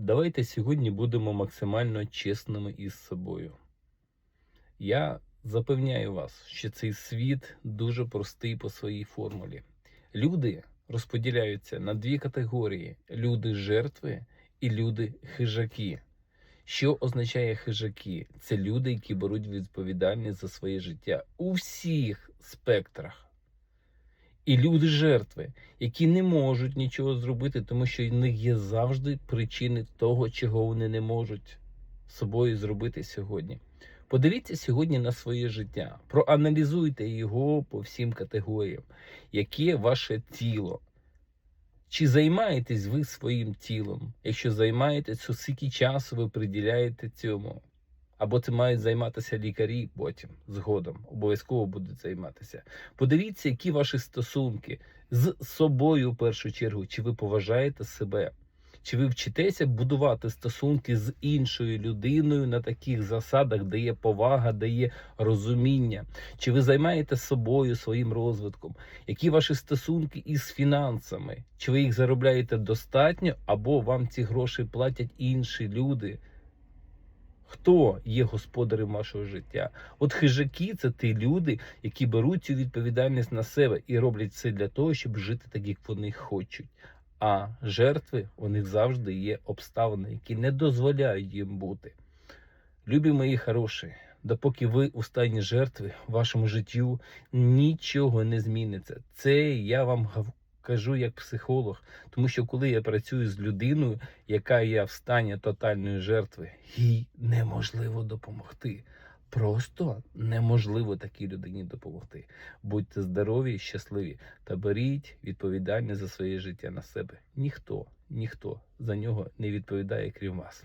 Давайте сьогодні будемо максимально чесними із собою. Я запевняю вас, що цей світ дуже простий по своїй формулі. Люди розподіляються на дві категорії: люди жертви і люди хижаки. Що означає хижаки? Це люди, які беруть відповідальність за своє життя у всіх спектрах. І люди жертви, які не можуть нічого зробити, тому що в них є завжди причини того, чого вони не можуть собою зробити сьогодні. Подивіться сьогодні на своє життя, проаналізуйте його по всім категоріям, яке ваше тіло. Чи займаєтесь ви своїм тілом? Якщо займаєтесь, то скільки часу ви приділяєте цьому? Або це мають займатися лікарі потім, згодом, обов'язково будуть займатися. Подивіться, які ваші стосунки з собою в першу чергу. Чи ви поважаєте себе? Чи ви вчитеся будувати стосунки з іншою людиною на таких засадах, де є повага, де є розуміння? Чи ви займаєтесь собою, своїм розвитком? Які ваші стосунки із фінансами? Чи ви їх заробляєте достатньо, або вам ці гроші платять інші люди? Хто є господарем вашого життя? От хижаки це ті люди, які беруть цю відповідальність на себе і роблять все для того, щоб жити так, як вони хочуть. А жертви у них завжди є обставини, які не дозволяють їм бути. Любі мої хороші, допоки ви у стані жертви в вашому життю нічого не зміниться. Це я вам кажу як психолог, тому що коли я працюю з людиною, яка є в стані тотальної жертви, їй неможливо допомогти. Просто неможливо такій людині допомогти. Будьте здорові, щасливі та беріть відповідальність за своє життя на себе. Ніхто, ніхто за нього не відповідає, крім вас.